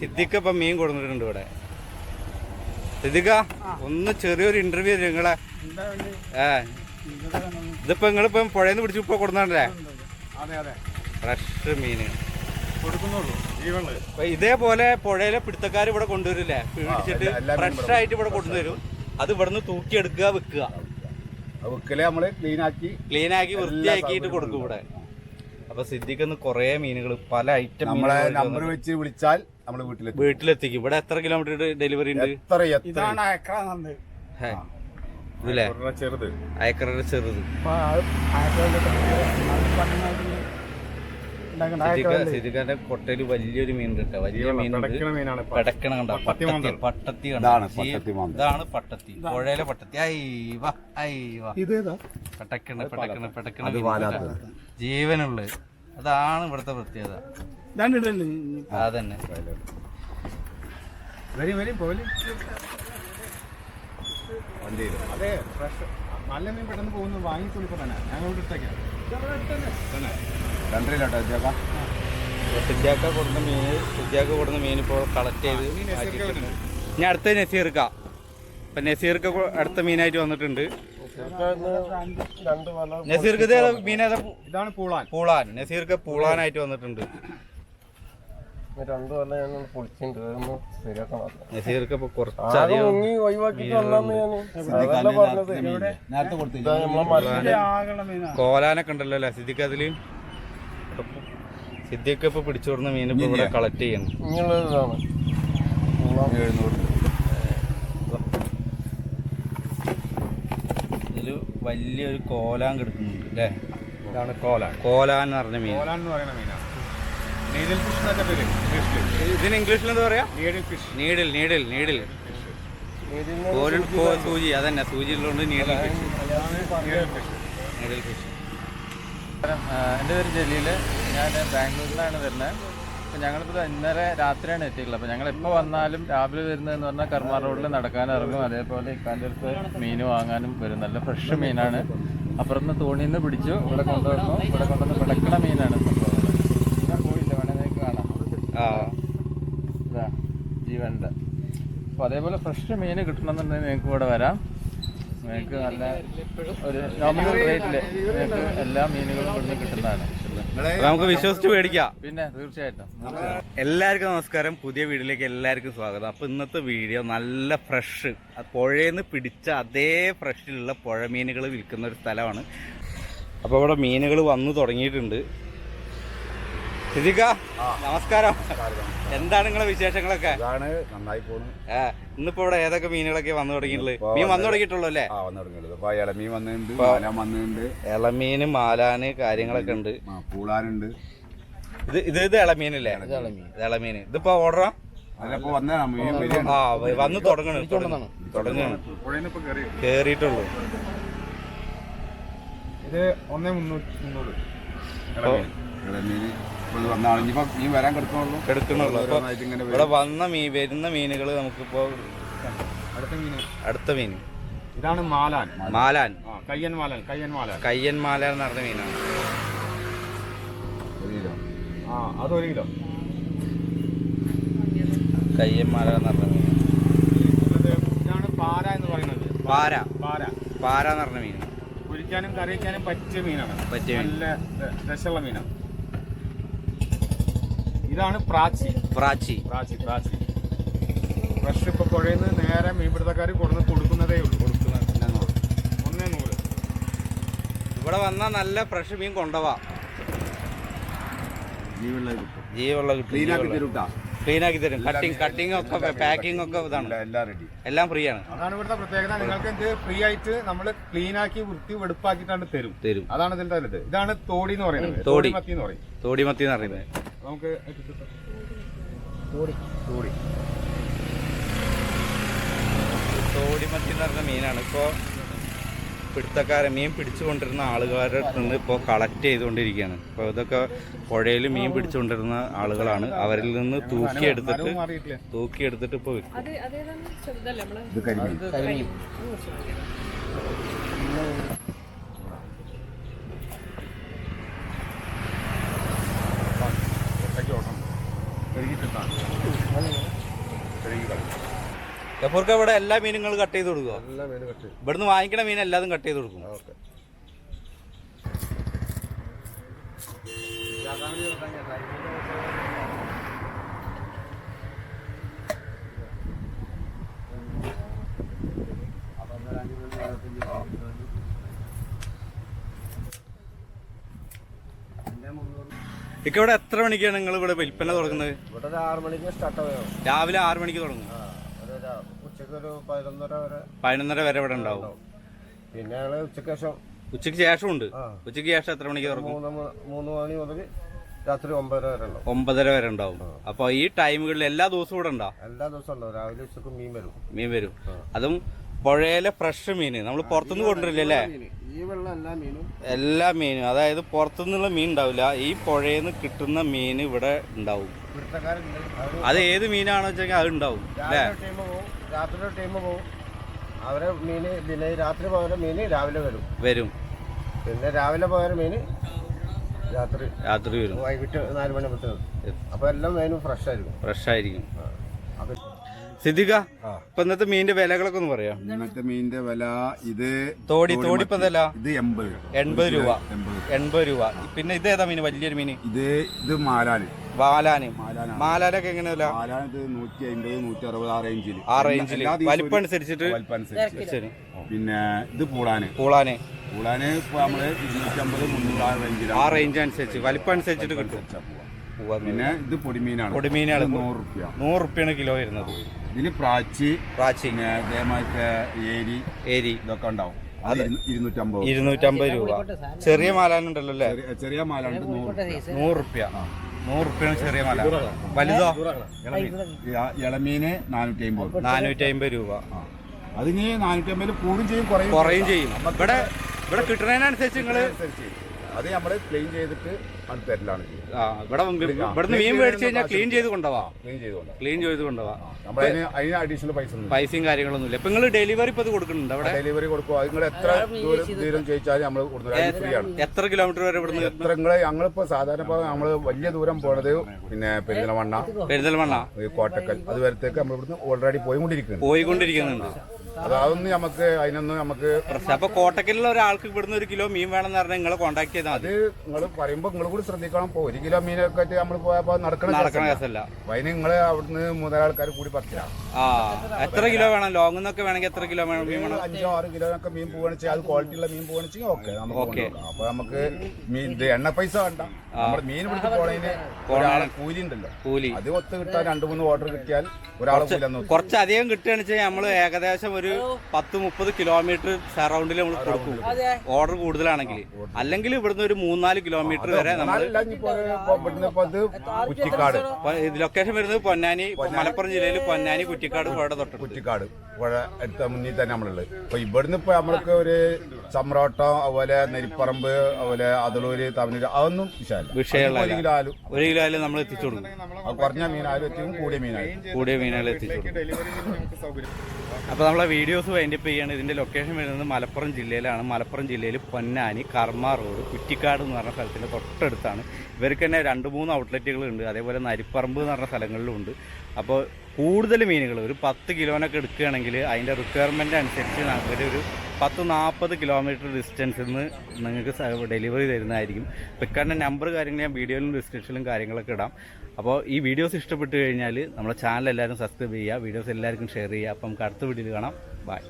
സിദ്ദിഖ് ഇപ്പൊ മീൻ കൊടുത്തിട്ടുണ്ട് ഇവിടെ. സിദ്ദിഖ ഒന്ന് ചെറിയൊരു ഇന്റർവ്യൂ നിങ്ങളെ. ഏ ഇതിപ്പോ നിങ്ങളിപ്പം പുഴയിൽ പിടിച്ച് ഇപ്പൊ അതെ ഫ്രഷ് മീന് ഇതേപോലെ പുഴയിലെ പിടുത്തക്കാർ ഇവിടെ കൊണ്ടുവരില്ലേ? പിടിച്ചിട്ട് ഫ്രഷ് ആയിട്ട് ഇവിടെ കൊണ്ടുവരും. അത് ഇവിടുന്ന് തൂക്കിയെടുക്കുക വെക്കുക വെക്കൽ നമ്മൾ ക്ലീൻ ആക്കി ക്ലീൻ ആക്കി വൃത്തിയാക്കിയിട്ട് കൊടുക്കും ഇവിടെ. അപ്പൊ സിദ്ദിഖിന്ന് കുറേ മീനുകൾ പല ഐറ്റം നമ്മളെ നമ്പർ വെച്ച് വിളിച്ചാൽ നമ്മൾ വീട്ടിൽ വീട്ടിലെത്തിക്കും. ഇവിടെ എത്ര കിലോമീറ്റർ ഡെലിവറി ഉണ്ട് എത്ര ഇതാണ് ചെറുത്. അയക്കറ ചെറുത്. സിദ്ദിഖ സിദ്ദിഖാന്റെ കൊട്ടയിൽ വലിയൊരു മീൻ കിട്ടുക വലിയ മീൻ. പെടക്കണ കണ്ട? പട്ടത്തി? ഇതാണ് പട്ടത്തി പുഴയിലെ പട്ടത്തി. അയ്യവ അയ്യവ പെട്ടക്കണ പെട്ടക്കണ പെട്ടക്കണ. ജീവനുള്ളത് അതാണ് ഇവിടുത്തെ പ്രത്യേകത. അതന്നെ. വരും വരും പോലെ. അതെ ഫ്രഷ്. നല്ല മീൻ പെട്ടെന്ന് പോകുന്നു. വാങ്ങിക്കൊടുക്കും തന്നെ ഞങ്ങൾ ഇട്ടേക്കാം. തന്നെ. രണ്ടരയിലോട്ടോ ചേക്കാം സിദ്ധ്യാക്ക കൊടുക്കുന്ന മീൻ സിദ്ധ്യാക്ക കൊടുത്ത മീൻ ഇപ്പോൾ കളക്ട് ചെയ്ത് ഞാൻ അടുത്ത നസീർക്ക. ഇപ്പൊ നസീർക്ക് അടുത്ത മീനായിട്ട് വന്നിട്ടുണ്ട്. നസീർക്ക് ഇത് ഏതാ മീൻ ഏതാ ഇതാണ് പൂളാൻ പൂളാൻ നസീർക്ക് പൂളാനായിട്ട് വന്നിട്ടുണ്ട് രണ്ടു കൊല്ലം ഞാൻ പൊളിച്ചിട്ടുണ്ട് അതൊന്ന് ശരിയാക്കണം നസീർക്ക് ഇപ്പൊ കുറച്ചധികം മുങ്ങി കോലാനൊക്കെ ഉണ്ടല്ലോ അല്ലേ സിദ്ദിഖ് അതിൽ? സിദ്ദിഖ് ഇപ്പൊ പിടിച്ചു കൊടുക്കുന്ന മീൻ ഇപ്പൊ ഇവിടെ കളക്ട് ചെയ്യണം. ഇങ്ങനെയുള്ളതാണ്. എഴുന്നൂറ് വലിയൊരു കോലാൻ കിടക്കുന്നുണ്ട് അല്ലേ ഇതാണ് കോലാൻ. കോലാൻ എന്ന് പറഞ്ഞ മീൻ. കോലാൻ എന്ന് പറയുന്ന മീനാണ് നീഡിൽ ഫിഷ് എന്നൊക്കെ പേര് ഇംഗ്ലീഷിൽ ഇതിന് ഇംഗ്ലീഷിൽ എന്താ പറയാ? Needle fish. Needle needle needle. കോലിൽ സൂചി അതന്നെ സൂചി needle fish. Needle fish. Needle fish. എന്റെ പേര് ജലീൽ ഞാൻ ബാംഗ്ലൂരിലാണ് വരുന്നത്. അപ്പോൾ ഞങ്ങളിപ്പോൾ ഇന്നലെ രാത്രിയാണ് എത്തിയിട്ടുള്ളത്. അപ്പോൾ ഞങ്ങൾ എപ്പോൾ വന്നാലും രാവിലെ വരുന്നതെന്ന് പറഞ്ഞാൽ കർമ്മ റോഡിൽ നടക്കാൻ ഇറങ്ങും. അതേപോലെ ഇക്കാന്റെ അടുത്ത് മീൻ വാങ്ങാനും വരും. നല്ല ഫ്രഷ് മീനാണ്. അപ്പുറത്ത് തോണിയിൽ നിന്ന് പിടിച്ചു. ഇവിടെ കൊണ്ടുവന്നു. ഇവിടെ കൊണ്ടുവന്ന് പിടക്കണ മീനാണ് സംഭവം. ഞാൻ പോയില്ല വേണമെങ്കിൽ കാണാം. ആ. ഇതാ അപ്പോൾ അതേപോലെ ഫ്രഷ് മീൻ കിട്ടണമെന്നുണ്ടെങ്കിൽ നിങ്ങൾക്ക് ഇവിടെ വരാം. നിങ്ങൾക്ക് നല്ല ഒരു നോമിനൽ റേറ്റിൽ നിങ്ങൾക്ക് എല്ലാ മീനുകളും ഇവിടുന്ന് കിട്ടുന്നതാണ്. നമുക്ക് വിശ്വസിച്ച് മേടിക്കാം. പിന്നെ തീർച്ചയായിട്ടും. എല്ലാവർക്കും നമസ്കാരം. പുതിയ വീഡിയോയിലേക്ക് എല്ലാവർക്കും സ്വാഗതം. അപ്പൊ ഇന്നത്തെ വീഡിയോ നല്ല ഫ്രഷ് പുഴയിൽ നിന്ന് പിടിച്ച അതേ ഫ്രഷിലുള്ള പുഴ മീനുകൾ വിൽക്കുന്ന ഒരു സ്ഥലമാണ്. അപ്പോൾ ഇവിടെ മീനുകൾ വന്നു തുടങ്ങിയിട്ടുണ്ട്. സിദ്ദിഖ നമസ്കാരം. എന്താണ് നിങ്ങളെ വിശേഷങ്ങളൊക്കെ? ഇതാണ് നന്നായി പോണു. ഇന്നിപ്പോ ഇവിടെ ഏതൊക്കെ മീനുകളൊക്കെ വന്നു തുടങ്ങിയിട്ടുള്ളത് മീൻ വന്നു തുടങ്ങിയിട്ടുള്ളൂ അല്ലേ? ആ വന്നു തുടങ്ങിയത് അപ്പൊ ഇളമീൻ വന്നിട്ടുണ്ട് മാലാൻ വന്നിട്ടുണ്ട്. ഇളമീന് മാലാന് കാര്യങ്ങളൊക്കെ ഉണ്ട്. ആ, പൂളാനുണ്ട്. ഇത് ഇത് ഇത് ഇളമീനല്ലേ ഇത് ഇളമീൻ ഇതിപ്പോ ഓർഡറാ അതിലപ്പോ വന്ന മീൻ വരികയാണ്. ആ വന്ന് തുടങ്ങണം തുടങ്ങണം. കേറിയിട്ടുള്ളൂ. ഇത് ഒന്നേ മുന്നൂറ്റി മുന്നൂറ്. ഇളമീൻ വന്നാണ് മീൻ വരാൻ കിടക്കണുള്ളൂ എടുക്കണുള്ളൂ അപ്പൊ ഇങ്ങനെ വരും. ഇവിടെ വന്ന മീൻ വരുന്ന മീനുകൾ നമുക്കിപ്പോ അടുത്ത മീൻ അടുത്ത മീൻ. ഇതാണ് മാലാൻ. മാലാൻ. ആ കയ്യൻ മാലാൻ കയ്യൻ മാലാൻ. കയ്യൻ മാലാൻ എന്ന് പറഞ്ഞ മീനാണ്. ഒരു കിലോ. ആ അതൊരു കിലോ. കയ്യൻ മാല എന്ന് പറഞ്ഞ മീൻ ഇത് ഇതാണ് പാര എന്ന് പറയുന്നത്. പാര. പാര. പാര എന്ന് പറഞ്ഞ മീൻ പൊരിക്കാനും കറി വയ്ക്കാനും പറ്റിയ മീനാണ്. പറ്റിയ മീൻ. നല്ല ര- രസമുള്ള മീനാണ്. ഇതാണ് പ്രാച്ചി. പ്രാച്ചി. പ്രാച്ചി പ്രാച്ചി. ഫ്രഷ് ഇപ്പൊ പുഴയിൽ നിന്ന് നേരെ മീൻപിടുത്തക്കാർ കൊടുന്ന് കൊടുക്കുന്നതേ ഉള്ളൂ. ഒന്നേ നൂറ്. ഇവിടെ വന്നാൽ നല്ല ഫ്രഷ് മീൻ കൊണ്ടുപോവാ ജീവുള്ള ക്ലീൻ ആക്കി തരൂട്ടാ. ക്ലീൻ ആക്കി തരും. കട്ടിങ് കട്ടിങ് ഒക്കെ പാക്കിംഗ് ഒക്കെ ഇതാണ്. എല്ലാം റെഡി എല്ലാം ഫ്രീ ആണ്. അതാണ് ഇവിടുത്തെ പ്രത്യേകത. നിങ്ങൾക്ക് ഇത് ഫ്രീ ആയിട്ട് നമ്മൾ ക്ലീൻ ആക്കി വൃത്തി വെടുപ്പാക്കിയിട്ടാണ് തരും. തരും. അതാണ് ഇതിന്റെ ഇത്. ഇതാണ് തോടി എന്ന് പറയുന്നത് തോടി. മത്തി എന്ന് പറയും. തോടിമത്തി എന്ന് പറയുന്നത്. നമുക്ക് തോടി തോടി തോടി എന്ന് പറഞ്ഞ മീനാണ്. ഇപ്പോൾ പിടുത്തക്കാരെ മീൻ പിടിച്ചുകൊണ്ടിരുന്ന ആളുകാരുടെ അടുത്ത് നിന്ന് ഇപ്പോൾ കളക്ട് ചെയ്തുകൊണ്ടിരിക്കുകയാണ്. ഇപ്പോൾ ഇതൊക്കെ പുഴയിൽ മീൻ പിടിച്ചുകൊണ്ടിരുന്ന ആളുകളാണ്. അവരിൽ നിന്ന് തൂക്കിയെടുത്തിട്ട് തൂക്കിയെടുത്തിട്ട് ഇപ്പോൾ വിൽക്കും. ഇത് കരിമീൻ. ഗഫൂർക്ക് ഇവിടെ എല്ലാ മീനുകളും കട്ട് ചെയ്ത് കൊടുക്കുക എല്ലാ മീനും കട്ട് ഇവിടുന്ന് വാങ്ങിക്കണ മീൻ എല്ലാതും കട്ട് ചെയ്ത് കൊടുക്കും. ഓക്കെ. ഇക്ക ഇവിടെ എത്ര മണിക്കാണ് നിങ്ങൾ ഇവിടെ വിൽപ്പന തുടങ്ങുന്നത്? ഇവിടെ ഒരു ആറ് മണിക്ക് സ്റ്റാർട്ട് ആവുകയാണ് രാവിലെ ആറ് മണിക്ക് തുടങ്ങും. പതിനൊന്നര വരെ പതിനൊന്നര വരെ ഇവിടെ ഉണ്ടാവും. പിന്നെ ഞങ്ങൾ ഉച്ചയ്ക്ക് ശേഷം ഉച്ചയ്ക്ക് ശേഷം ഉണ്ട്. ആ. ഉച്ചയ്ക്ക് ശേഷം എത്ര മണിക്ക് തുറക്കും? മൂന്ന് മ- മൂന്ന് മണി മുതൽ രാത്രി ഒമ്പതര വരെ ഉണ്ടാവും. ഒമ്പതര വരെ ഉണ്ടാവും. അപ്പൊ ഈ ടൈമുകളിൽ എല്ലാ ദിവസവും ഇവിടെ ഉണ്ടാവും എല്ലാ ദിവസവും ഉണ്ടാവും. രാവിലെ ഉച്ചയ്ക്ക് മീൻ വരും. മീൻ വരും. അതും പുഴയിലെ ഫ്രഷ് മീൻ നമ്മൾ പുറത്തുനിന്ന് കൊണ്ടുവരില്ലല്ലേ വെള്ളം എല്ലാ മീനും. അതായത് പുറത്തുനിന്നുള്ള മീൻ ഉണ്ടാവില്ല. ഈ പുഴയിൽ നിന്ന് കിട്ടുന്ന മീൻ ഇവിടെ ഉണ്ടാവും. അത് ഏത് മീനാണെന്ന് വെച്ചെങ്കിൽ അത് ഉണ്ടാവും അല്ലേ? രാത്രി ടീം പോകും അവരെ മീന് പിന്നെ രാത്രി പോയ മീന് രാവിലെ വരും. വരും. പിന്നെ രാവിലെ പോയ മീന് രാത്രി. രാത്രി വരും. വൈകിട്ട് നാല് മണിയാകുമ്പോഴത്തേക്കും അപ്പൊ എല്ലാം മീനും ഫ്രഷ് ആയിരിക്കും. ഫ്രഷ് ആയിരിക്കും. സിദ്ദിഖ ഇപ്പൊ ഇന്നത്തെ മീനിന്റെ വിലകളൊക്കെ ഒന്ന് പറയാം. ഇന്നത്തെ മീനിന്റെ വില ഇത് തോടി തോടി ഇപ്പൊ ഇത് എൺപത് എൺപത് രൂപ. എൺപത് രൂപ. പിന്നെ ഇത് ഏതാ മീൻ വലിയൊരു മീൻ ഇത് ഇത് മാലാന് വാലാന്. മാലാനൊക്കെ എങ്ങനെയല്ല മാലാൻ ഇത് നൂറ്റി അമ്പത് നൂറ്റി അറുപത് ആ റേഞ്ചിൽ ആ റേഞ്ചിൽ വലിപ്പം അനുസരിച്ചിട്ട് വലിപ്പനുസരിച്ച് ശരി. പിന്നെ ഇത് പൂളാന്. പൂളാന്. പൂളാന് ഇപ്പൊ നമ്മൾ ഇരുന്നൂറ്റമ്പത് മുന്നൂറ് ആ ആ റേഞ്ച് അനുസരിച്ച്. വലിപ്പം അനുസരിച്ചിട്ട് കിട്ടും. പിന്നെ ഇത് പൊടിമീനാണ്. പൊടിമീനാണ്. നൂറ് റുപ്യ. നൂറ് റുപ്യാണ് കിലോ വരുന്നത്. ഇതിൽ പ്രാച്ചി പ്രാച്ചി. ഏരി ഏരി. ഇതൊക്കെ ഉണ്ടാവും. ഇരുന്നൂറ്റമ്പത്. ഇരുന്നൂറ്റമ്പത് രൂപ. ചെറിയ മാലാനുണ്ടല്ലോ അല്ലേ? ചെറിയ- ചെറിയ മാലാണ് നൂറ് റുപ്യ. നൂറ് റുപ്യ റുപ്യാണ് ചെറിയ മാല വലുതോ? ഇളമീന് നാനൂറ്റി അമ്പത് നാനൂറ്റി അമ്പത് രൂപ അതിന് നാനൂറ്റി അമ്പതിൽ കൂടും ചെയ്യും കുറയും കുറയും ചെയ്യും. ഇവിടെ ഇവിടെ കിട്ടുന്നതിനനുസരിച്ച് നിങ്ങൾ അനുസരിച്ച് അത് നമ്മൾ ക്ലീൻ ചെയ്തിട്ട് അത് തരലാണ് ആ, ഇവിടെ ഇവിടുന്ന് മീൻ മേടിച്ചു കഴിഞ്ഞാൽ ക്ലീൻ ചെയ്ത് കൊണ്ടുപോവാ ക്ലീൻ ചെയ്തുകൊണ്ട് ക്ലീൻ ചെയ്ത് കൊണ്ടുപോവാ നമ്മൾ അതിന് അതിന് അഡീഷണൽ പൈസ ഒന്നും പൈസയും കാര്യങ്ങളൊന്നും ഇപ്പൊ നിങ്ങൾ ഡെലിവറി ഇപ്പൊ ഇത് കൊടുക്കുന്നുണ്ട് അവിടെ? ഡെലിവറി കൊടുക്കുക നിങ്ങൾ എത്ര ദൂരം ദൂരം ചോദിച്ചാൽ നമ്മൾ കൊടുക്കുന്നത് ഫ്രീ ആണ്. എത്ര കിലോമീറ്റർ വരെ ഇവിടുന്ന് എത്ര നിങ്ങളെ ഞങ്ങളിപ്പോ സാധാരണ ഇപ്പൊ നമ്മൾ വലിയ ദൂരം പോണത് പിന്നെ പെരിന്തൽമണ്ണ പെരുന്തൽമണ്ണ. ഈ കോട്ടക്കൽ. അത് വരത്തേക്ക് നമ്മൾ ഇവിടുന്ന് ഓൾറെഡി പോയിക്കൊണ്ടിരിക്കുന്നു പോയിക്കൊണ്ടിരിക്കുന്നുണ്ട്. അതൊന്നും നമുക്ക് അതിനൊന്നും നമുക്ക് അപ്പൊ കോട്ടക്കലുള്ള ഒരാൾക്ക് ഇവിടുന്ന് ഒരു കിലോ മീൻ വേണമെന്ന് പറഞ്ഞാൽ നിങ്ങളെ കോൺടാക്ട് ചെയ്താൽ അത് നിങ്ങൾ പറയുമ്പോൾ നിങ്ങൾ കൂടി ശ്രദ്ധിക്കണം. ഇപ്പൊ ഒരു കിലോ മീനൊക്കെ ആയിട്ട് നമ്മൾ പോയപ്പോ നടക്കണ നടക്കണ കേസല്ല. അതിന് നിങ്ങൾ അവിടുന്ന് മുതലാൾക്കാർ കൂടി പറിച്ചാ ആ എത്ര കിലോ വേണം? ലോങ് എന്നൊക്കെ വേണമെങ്കിൽ എത്ര കിലോ വേണം മീൻ വേണം? അഞ്ചോ ആറ് കിലോ ഒക്കെ മീൻ പോവാണെന്ന് വെച്ചാൽ അത് ക്വാളിറ്റി ഉള്ള മീൻ പോവാണെന്ന് വെച്ചാൽ ഓക്കെ നമുക്ക് ഓക്കെ. കൊണ്ടുപോകാം. അപ്പൊ നമുക്ക് മീൻ ഇത് എണ്ണ പൈസ വേണ്ട. മീൻ പിടിച്ച് പോണതിന് ഒരാളെ കൂലി ഉണ്ടല്ലോ കൂലി. അത് ഒത്ത് കിട്ടാൻ രണ്ടു മൂന്ന് ഓർഡർ കിട്ടിയാൽ ഒരാളെ കൂലി അന്ന് കുറച്ച് അധികം കിട്ടുകയാണെന്ന് വെച്ചാൽ നമ്മൾ ഏകദേശം ഒരു പത്ത് മുപ്പത് കിലോമീറ്റർ സറൗണ്ടിൽ നമ്മൾ കൊടുക്കും. ഓർഡർ കൂടുതലാണെങ്കിൽ. അല്ലെങ്കിൽ ഇവിടുന്ന് ഒരു മൂന്നാൽ കിലോമീറ്റർ വരെ നമ്മൾ കുറ്റിക്കാട്. ഇത് ലൊക്കേഷൻ വരുന്നത് പൊന്നാനി മലപ്പുറം ജില്ലയിൽ പൊന്നാനി കുറ്റിക്കാട് പുഴ തൊട്ട് കുറ്റിക്കാട്. പുഴ അടുത്ത മുന്നിൽ തന്നെ നമ്മളുള്ളത്. ഇപ്പൊ ഇവിടുന്ന് ഇപ്പൊ നമ്മൾക്ക് ഒരു ചമ്രോട്ടം അതുപോലെ നെരിപ്പറമ്പ് അതുപോലെ അതളൂര് തമിഴ് അതൊന്നും വിഷയമല്ല. ഒരു കിലോ ആലു. ഒരു കിലോ ആയാലും നമ്മൾ എത്തിച്ചു കൊടുക്കും. കുറഞ്ഞ മീനായാലും എത്തിക്കും കൂടിയ മീനായാലും കൂടിയ മീനുകൾ എത്തിച്ചു അപ്പോൾ നമ്മളെ വീഡിയോസ് വൈൻഡപ്പ് ചെയ്യാണ്. ഇതിന്റെ ലൊക്കേഷൻ വരുന്നത് മലപ്പുറം ജില്ലയിലാണ്. മലപ്പുറം ജില്ലയിൽ പൊന്നാനി കർമ്മ റോഡ് കുറ്റിക്കാട് എന്ന് പറഞ്ഞ സ്ഥലത്തിന്റെ തൊട്ടടുത്താണ്. ഇവർക്ക് തന്നെ രണ്ട് മൂന്ന് ഔട്ട്ലെറ്റുകളുണ്ട് അതേപോലെ നരിപ്പറമ്പ് എന്ന് പറഞ്ഞ സ്ഥലങ്ങളിലും ഉണ്ട്. അപ്പോൾ കൂടുതൽ മീനുകൾ ഒരു പത്ത് കിലോനൊക്കെ എടുക്കുകയാണെങ്കിൽ അതിന്റെ റിക്വയർമെന്റ് അനുസരിച്ച് നമുക്ക് ഒരു പത്ത് നാൽപ്പത് കിലോമീറ്റർ ഡിസ്റ്റൻസിൽ നിന്ന് നിങ്ങൾക്ക് ഡെലിവറി തരുന്നതായിരിക്കും. പിക്കാരന്റെ നമ്പർ കാര്യങ്ങൾ ഞാൻ വീഡിയോയിലും ഡിസ്ക്രിപ്ഷനിലും കാര്യങ്ങളൊക്കെ ഇടാം. അപ്പോൾ ഈ വീഡിയോസ് ഇഷ്ടപ്പെട്ട് കഴിഞ്ഞാൽ നമ്മുടെ ചാനൽ എല്ലാവരും സബ്സ്ക്രൈബ് ചെയ്യുക വീഡിയോസ് എല്ലാവർക്കും ഷെയർ ചെയ്യുക. അപ്പം നമുക്ക് അടുത്ത വീഡിയോയിൽ കാണാം. ബൈ